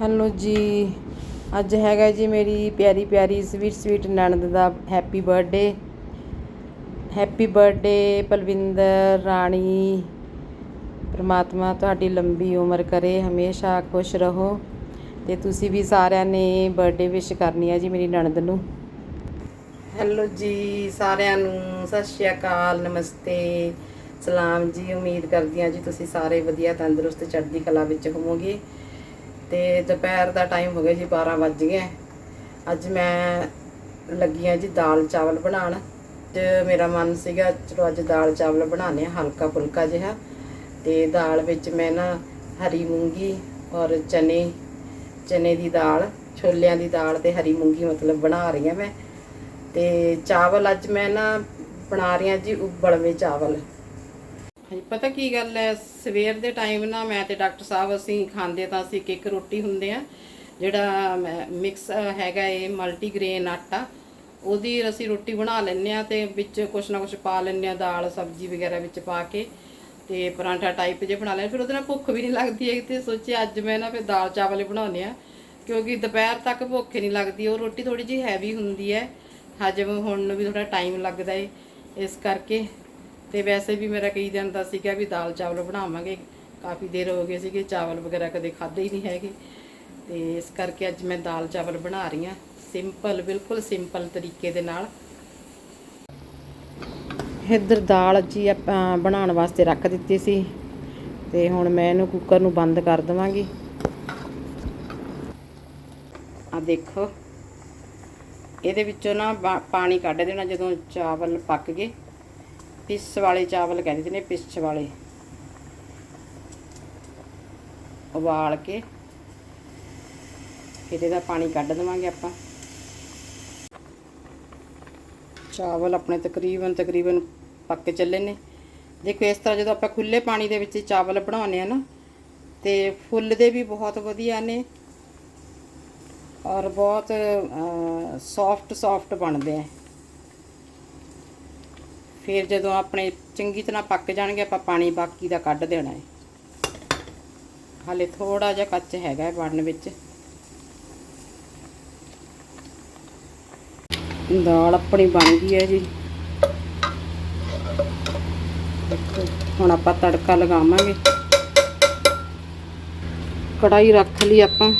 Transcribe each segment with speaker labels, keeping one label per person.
Speaker 1: Hello ਜੀ। ਅੱਜ ਹੈਗਾ ਜੀ ਮੇਰੀ ਪਿਆਰੀ ਪਿਆਰੀ ਸਵੀਟ ਸਵੀਟ ਨਣਦ ਦਾ happy birthday happy birthday Palwinder Rani. ਪ੍ਰਮਾਤਮਾ ਤੁਹਾਡੀ ਲੰਬੀ ਉਮਰ ਕਰੇ, ਹਮੇਸ਼ਾ ਖੁਸ਼ ਰਹੋ। ਤੇ ਤੁਸੀਂ ਵੀ ਸਾਰਿਆਂ ਨੇ ਬਰਥਡੇ ਵਿਸ਼ ਕਰਨੀ ਹੈ ਜੀ ਮੇਰੀ ਨਣਦ ਨੂੰ। ਹੈਲੋ ਜੀ, ਸਾਰਿਆਂ ਨੂੰ ਸਤਿ ਸ਼੍ਰੀ ਅਕਾਲ, ਨਮਸਤੇ। ਸਲਾਮ ਜੀ, ਉਮੀਦ ਕਰਦੀ ਹਾਂ ਜੀ ਤੁਸੀਂ ਸਾਰੇ ਵਧੀਆ ਤੰਦਰੁਸਤ ਚੜ੍ਹਦੀ ਕਲਾ ਵਿੱਚ ਹੋਵੋਗੇ। ਤੇ ਦੁਪਹਿਰ ਦਾ ਟਾਈਮ ਹੋ ਗਿਆ ਜੀ 12 ਵੱਜ ਗਏ। ਅੱਜ ਮੈਂ ਲੱਗੀ ਹਾਂ ਜੀ ਦਾਲ ਚਾਵਲ ਬਣਾਉਣ ਤੇ ਮੇਰਾ ਮਨ ਸੀਗਾ ਚਲੋ ਅੱਜ ਦਾਲ ਚਾਵਲ ਬਣਾਉਣੇ ਆ, ਹਲਕਾ ਫੁਲਕਾ ਜਿਹਾ। ਤੇ ਦਾਲ ਵਿੱਚ ਮੈਂ ਨਾ ਹਰੀ ਮੂੰਗੀ ਔਰ ਚਨੇ ਚਨੇ ਦੀ ਦਾਲ, ਛੋਲਿਆਂ ਦੀ ਦਾਲ ਤੇ ਹਰੀ ਮੂੰਗੀ ਮਤਲਬ ਬਣਾ ਰਹੀ ਹਾਂ ਮੈਂ। ਤੇ ਚਾਵਲ ਅੱਜ ਮੈਂ ਨਾ ਬਣਾ ਰਹੀ ਹਾਂ ਜੀ ਉਬਲਵੇਂ ਚਾਵਲ। ਹਾਂਜੀ, ਪਤਾ ਕੀ ਗੱਲ ਹੈ ਸਵੇਰ ਦੇ ਟਾਈਮ ਨਾ ਮੈਂ ਤੇ ਡਾਕਟਰ ਸਾਹਿਬ ਅਸੀਂ ਖਾਂਦੇ ਤਾਂ ਅਸੀਂ ਇੱਕ ਇੱਕ ਰੋਟੀ ਹੁੰਦੇ ਆ। ਜਿਹੜਾ ਮਿਕਸ ਹੈਗਾ ਇਹ ਮਲਟੀਗ੍ਰੇਨ ਆਟਾ, ਉਹਦੀ ਅਸੀਂ ਰੋਟੀ ਬਣਾ ਲੈਂਦੇ ਆ ਤੇ ਵਿੱਚ ਕੁਛ ਨਾ ਕੁਛ ਪਾ ਲੈਂਦੇ ਆ, ਦਾਲ, ਸਬਜ਼ੀ ਵਗੈਰਾ ਵਿੱਚ ਪਾ ਕੇ ਤੇ ਪਰਾਂਠਾ ਟਾਈਪ ਜੇ ਬਣਾ ਲੈਂਦੇ। ਫਿਰ ਉਹਦੇ ਨਾਲ ਭੁੱਖ ਵੀ ਨਹੀਂ ਲੱਗਦੀ ਹੈ ਤੇ ਸੋਚਿਆ ਅੱਜ ਮੈਂ ਨਾ ਫਿਰ ਦਾਲ ਚਾਵਲ ਹੀ ਬਣਾਉਣੇ ਆ। ਕਿਉਂਕਿ ਦੁਪਹਿਰ ਤੱਕ ਭੁੱਖ ਹੀ ਨਹੀਂ ਲੱਗਦੀ। ਉਹ ਰੋਟੀ ਥੋੜੀ ਜਿਹੀ ਹੈਵੀ ਹੁੰਦੀ ਹੈ ਹਜਮ ਹੋਣ ਨੂੰ ਵੀ ਥੋੜਾ ਟਾਈਮ ਲੱਗਦਾ ਏ। ਇਸ ਕਰਕੇ ਤੇ ਵੈਸੇ ਵੀ ਮੇਰਾ ਕਈ ਦਿਨ ਦਾ ਸੀਗਾ ਵੀ ਦਾਲ ਚਾਵਲ ਬਣਾਵਾਂਗੇ। ਕਾਫੀ ਦੇਰ ਹੋ ਗਈ ਸੀਗੇ, ਚਾਵਲ ਵਗੈਰਾ ਕਦੇ ਖਾਦੇ ਹੀ ਨਹੀਂ ਹੈਗੇ। ਤੇ ਇਸ ਕਰਕੇ ਅੱਜ ਮੈਂ ਦਾਲ ਚਾਵਲ ਬਣਾ ਰਹੀ ਹਾਂ। ਸਿੰਪਲ, ਬਿਲਕੁਲ ਸਿੰਪਲ ਤਰੀਕੇ ਦੇ ਨਾਲ। ਇੱਧਰ ਦਾਲ ਜੀ ਆਪਾਂ ਬਣਾਉਣ ਵਾਸਤੇ ਰੱਖ ਦਿੱਤੀ ਸੀ। ਤੇ ਹੁਣ ਮੈਂ ਇਹਨੂੰ ਕੁੱਕਰ ਨੂੰ ਬੰਦ ਕਰ ਦਵਾਂਗੀ। ਆ ਦੇਖੋ। ਇਹਦੇ ਵਿੱਚੋਂ ਨਾ ਪਾਣੀ ਕੱਢ ਦੇਣਾ ਜਦੋਂ ਚਾਵਲ ਪੱਕ ਗਏ। ਪਿਸ ਵਾਲੇ ਚਾਵਲ ਕਹਿੰਦੇ ਨੇ, ਪਿਸ ਵਾਲੇ। ਉਬਾਲ ਕੇ ਫਿਰ ਇਹਦਾ ਪਾਣੀ ਕੱਢ ਦਵਾਂਗੇ ਆਪਾਂ। ਚਾਵਲ ਆਪਣੇ ਤਕਰੀਬਨ ਤਕਰੀਬਨ ਪੱਕ ਚੱਲੇ ਨੇ। ਦੇਖੋ, ਇਸ ਤਰ੍ਹਾਂ ਜਦੋਂ ਆਪਾਂ ਖੁੱਲੇ ਪਾਣੀ ਦੇ ਵਿੱਚ ਚਾਵਲ ਬਣਾਉਂਦੇ ਆ ਨਾ, ਤੇ ਫੁੱਲਦੇ ਵੀ ਬਹੁਤ ਵਧੀਆ ਨੇ ਔਰ ਬਹੁਤ ਸੌਫਟ ਸੌਫਟ ਬਣਦੇ ਆ। ਫਿਰ ਜਦੋਂ ਆਪਣੇ ਚੰਗੀ ਤਰ੍ਹਾਂ ਪੱਕ ਜਾਣਗੇ, ਆਪਾਂ ਪਾਣੀ ਬਾਕੀ ਦਾ ਕੱਢ ਦੇਣਾ ਹੈ ਹਾਲੇ ਥੋੜਾ ਜਿਹਾ ਕੱਚ ਹੈਗਾ ਹੈ ਬਣਨ ਵਿੱਚ। ਦਾਲ ਆਪਣੀ ਬਣ ਗਈ ਹੈ ਜੀ। ਹੁਣ ਆਪਾਂ ਤੜਕਾ ਲਗਾਵਾਂਗੇ। ਕੜਾਈ ਰੱਖ ਲਈ ਆਪਾਂ।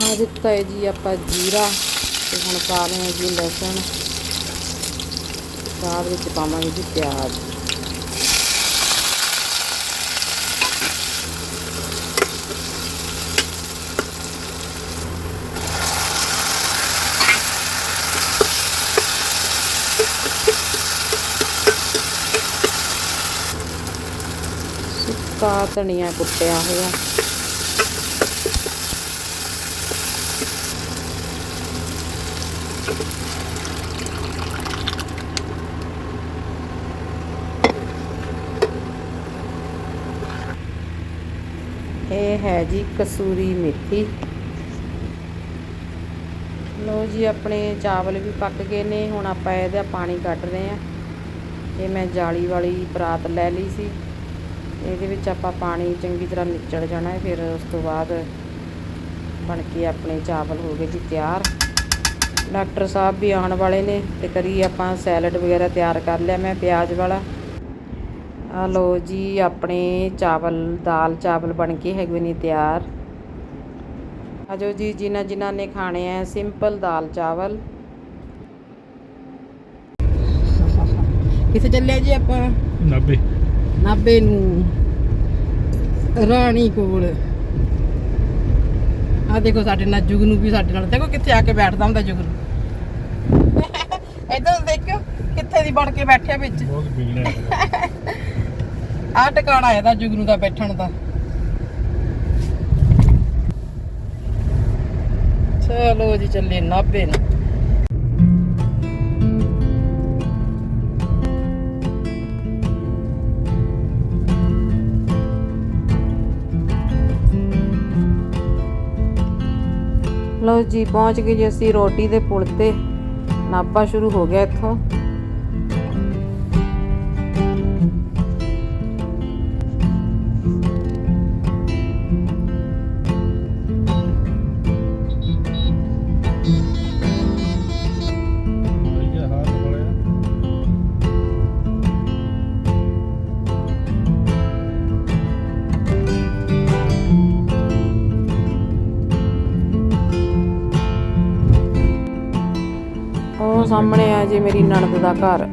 Speaker 1: ਪਾ ਦਿੱਤਾ ਹੈ ਜੀ, ਆਪਾਂ ਜੀਰਾ ਤੇ ਹੁਣ ਪਾ ਰਹੇ ਹਾਂ ਜੀ ਲਸਣ। ਬਾਅਦ ਵਿੱਚ ਪਾਵਾਂਗੇ ਜੀ ਪਿਆਜ਼। ਸੁੱਕਾ ਧਨੀਆ ਕੁੱਟਿਆ ਹੋਇਆ। ਇਹ ਹੈ ਜੀ ਕਸੂਰੀ ਮੇਥੀ। ਲੋ ਜੀ, ਆਪਣੇ ਚਾਵਲ ਵੀ ਪੱਕ ਗਏ ਨੇ। ਹੁਣ ਆਪਾਂ ਇਹਦਾ ਪਾਣੀ ਕੱਢ ਰਹੇ ਆ ਇਹ ਮੈਂ ਜਾਲੀ ਵਾਲੀ ਪਰਾਤ ਲੈ ਲਈ ਸੀ। ਇਹਦੇ ਵਿੱਚ ਆਪਾਂ ਪਾਣੀ ਚੰਗੀ ਤਰ੍ਹਾਂ ਨਿਚੜ ਜਾਣਾ ਹੈ, ਫਿਰ ਉਸ ਤੋਂ ਬਾਅਦ ਬਣ ਕੇ ਆਪਣੇ ਚਾਵਲ ਹੋ ਗਏ ਜੀ ਤਿਆਰ। ਡਾਕਟਰ ਸਾਹਿਬ ਵੀ ਆਉਣ ਵਾਲੇ ਨੇ ਤੇ ਕਰੀ ਆਪਾਂ ਸੈਲਡ ਵਗੈਰਾ ਤਿਆਰ ਕਰ ਲਿਆ ਮੈਂ ਪਿਆਜ਼ ਵਾਲਾ। ਆ ਲੋ ਜੀ ਆਪਣੇ ਚਾਵਲ ਦਾਲ ਚਾਵਲ ਬਣ ਕੇ ਹੈਗੇ ਨੇ ਤਿਆਰ। ਆਜੋ ਜੀ ਜਿਨ੍ਹਾਂ ਜਿਨ੍ਹਾਂ ਨੇ ਖਾਣੇ ਆ ਸਿੰਪਲ ਦਾਲ ਚਾਵਲ। ਕਿੱਥੇ ਚੱਲਿਆ ਜੀ ਆਪਾਂ?
Speaker 2: 90
Speaker 1: ਨਾਬੇ ਨੂੰ ਰਾਣੀ ਕੋਲ। ਆ ਦੇਖੋ ਸਾਡੇ ਨਾਲ ਜੁਗਨੂ ਵੀ ਸਾਡੇ ਨਾਲ। ਦੇਖੋ ਕਿੱਥੇ ਆ ਕੇ ਬੈਠਦਾ ਹੁੰਦਾ ਜੁਗਨੂ। ਇਧਰ ਦੇਖਿਓ ਕਿੱਥੇ ਦੀ ਬਣ ਕੇ ਬੈਠਿਆ ਵਿੱਚ।
Speaker 2: ਬਹੁਤ ਬਿਗੜਿਆ
Speaker 1: ਆ ਟਿਕਾਣਾ ਇਹਦਾ ਜੁਗਨੂ ਦਾ ਬੈਠਣ ਦਾ। ਚਲੋ ਜੀ ਚੱਲੇ ਨਾਭੇ ਨੂੰ। ਲਓ ਜੀ, ਪਹੁੰਚ ਗਏ ਜੀ ਅਸੀਂ ਰੋਟੀ ਦੇ ਪੁਲ ਤੇ। ਨਾਪਾ ਸ਼ੁਰੂ ਹੋ ਗਿਆ ਇੱਥੋਂ। ਉਹ ਸਾਹਮਣੇ ਆ ਜੀ ਮੇਰੀ ਨਣਦ ਦਾ ਘਰ।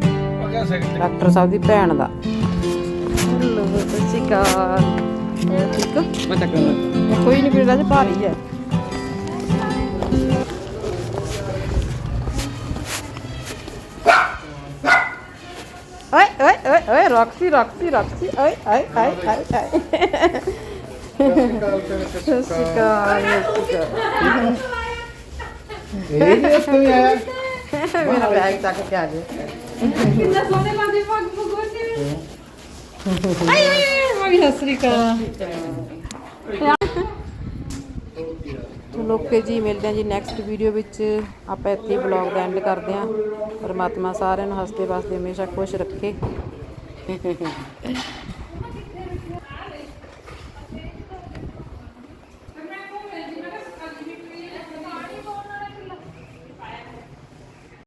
Speaker 1: ਡਾਕਟਰ ਸਾਹਿਬ ਦੀ ਭੈਣ ਦਾ। ਹੈਲੋ ਸਤਿ ਸ਼੍ਰੀ ਅਕਾਲ। ਠੀਕ ਕੋਈ ਨਹੀਂ ਕੋਈ ਰਾਜ ਭਾਰੀ ਹੈ। ਓਏ ਓਏ ਓਏ ਓਏ ਰੌਕਸੀ ਰੌਕਸੀ ਰੌਕਸੀ। ਓਏ ਓਏ ਓਏ ਓਏ। ਓਏ ਸਤਿ ਸ਼੍ਰੀ ਅਕਾਲ। ਸਤਿ ਸ਼੍ਰੀ ਅਕਾਲ
Speaker 2: ਇਹ ਵੀ ਆਇਆ।
Speaker 1: ਮੇਰਾ ਬੈਗ ਚੱਕ ਕੇ ਆ ਜੇ
Speaker 3: ਕਿੰਨਾ ਸੋਹਣੇ ਲੱਗਦੇ ਪੱਗ ਪਗੋਨੇ
Speaker 1: ਆਈ ਆਈ ਮਾਮੀ ਸਤਿ ਸ਼੍ਰੀ ਅਕਾਲ ਚਲੋ ਓਕੇ ਜੀ ਮਿਲਦੇ ਹਾਂ ਜੀ ਨੈਕਸਟ ਵੀਡੀਓ ਵਿੱਚ। ਆਪਾਂ ਇੱਥੇ ਬਲੌਗ ਦਾ ਐਂਡ ਕਰਦੇ ਹਾਂ। ਪਰਮਾਤਮਾ ਸਾਰਿਆਂ ਨੂੰ ਹੱਸਦੇ ਵਸਦੇ ਹਮੇਸ਼ਾ ਖੁਸ਼ ਰੱਖੇ।